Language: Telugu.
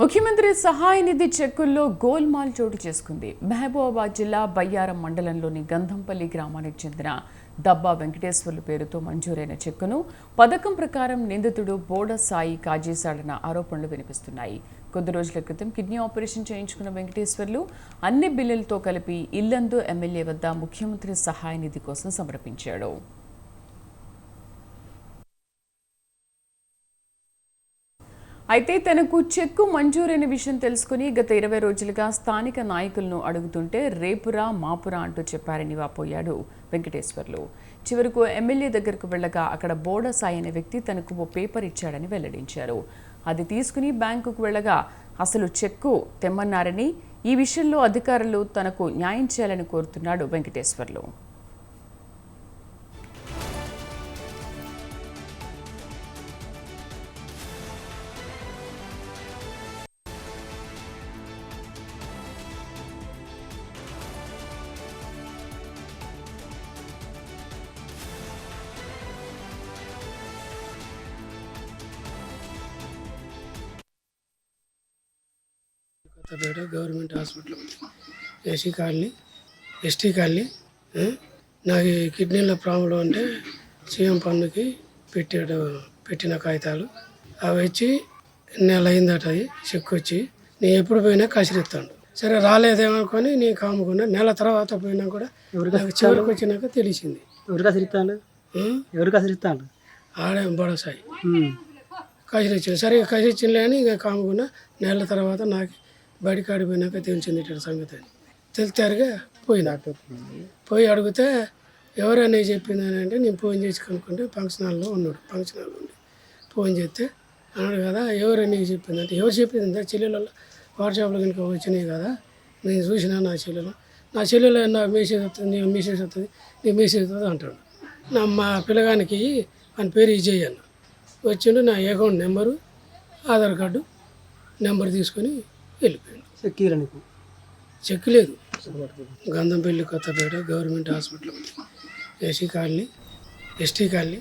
ముఖ్యమంత్రి సహాయ నిధి చెక్కుల్లో గోల్మాల్ చోటు చేసుకుంది. మహబూబాబాద్ జిల్లా బయ్యారం మండలంలోని గంధంపల్లి గ్రామానికి చెందిన దబ్బా వెంకటేశ్వర్లు పేరుతో మంజూరైన చెక్కును పథకం ప్రకారం నిందితుడు బోడ సాయి కాజేశాడన్న ఆరోపణలు వినిపిస్తున్నాయి. కొద్ది రోజుల క్రితం కిడ్నీ ఆపరేషన్ చేయించుకున్న వెంకటేశ్వర్లు అన్ని బిల్లులతో కలిపి ఇల్లందు ఎమ్మెల్యే వద్ద ముఖ్యమంత్రి సహాయ నిధి కోసం సమర్పించాడు. అయితే తనకు చెక్కు మంజూరైన విషయం తెలుసుకుని గత ఇరవై రోజులుగా స్థానిక నాయకులను అడుగుతుంటే రేపురా మాపురా అంటూ చెప్పారని వాపోయాడు వెంకటేశ్వర్లు. చివరకు ఎమ్మెల్యే దగ్గరకు వెళ్ళగా అక్కడ బోడ సాయి అనే వ్యక్తి తనకు ఓ పేపర్ ఇచ్చాడని వెల్లడించారు. అది తీసుకుని బ్యాంకుకు వెళ్ళగా అసలు చెక్కు తెమ్మన్నారని ఈ విషయంలో అధికారులు తనకు న్యాయం చేయాలని కోరుతున్నాడు Venkateswarlu. Kothapeta government hospital AC colony ST colony? నాకు కిడ్నీలో ప్రాబ్లం అంటే సీఎం పన్నుకి పెట్టాడు పెట్టిన కాగితాలు. అవి వచ్చి నెల అయిందట అవి చెక్ వచ్చి నేను ఎప్పుడు పోయినా కసిరిస్తాడు. సరే రాలేదేమనుకొని నేను కాముకున్నా నెల తర్వాత పోయినా కూడా నాకు చివరికి వచ్చినాక తెలిసింది. ఎవరికి అసరిస్తాడు ఆ? ఎవరికి అసరిస్తాడు ఆడే బడసాయి. కసిరిచ్చాడు సరే కసిరిచ్చింది అని ఇక కాముకున్నా నెల తర్వాత నాకు బడి కాడిపోయినాక తెలిసింది ఇట్లా సంగతి. అని తెలితారుగా పోయినా. పోయి అడిగితే ఎవరైనా చెప్పింది అని అంటే నేను ఫోన్ చేసి కనుక్కుంటే ఫంక్షన్ హాల్లో ఉన్నాడు ఫంక్షన్ హాల్లో ఉండి ఫోన్ చేస్తే అన్నాడు కదా ఎవరైనా చెప్పింది అంటే ఎవరు చెప్పింది అంటే చెల్లెలలో వాట్సాప్లో కనుక వచ్చినాయి కదా నేను చూసినా నా చెల్లెలు. నా చెల్లెలు నా మెసేజ్ వస్తుంది నీ మెసేజ్ వస్తుంది నీ మెసేజ్ వస్తుంది అంటాడు. నా మా పిల్లగానికి అని పేరు ఇజయ్ అన్న. వచ్చిండు నా account number Aadhaar card number తీసుకొని వెళ్ళిపోయాడు. చెక్కీరా నీకు చెక్ లేదు. Gandhampalli Kothapeta government hospital AC colony ST colony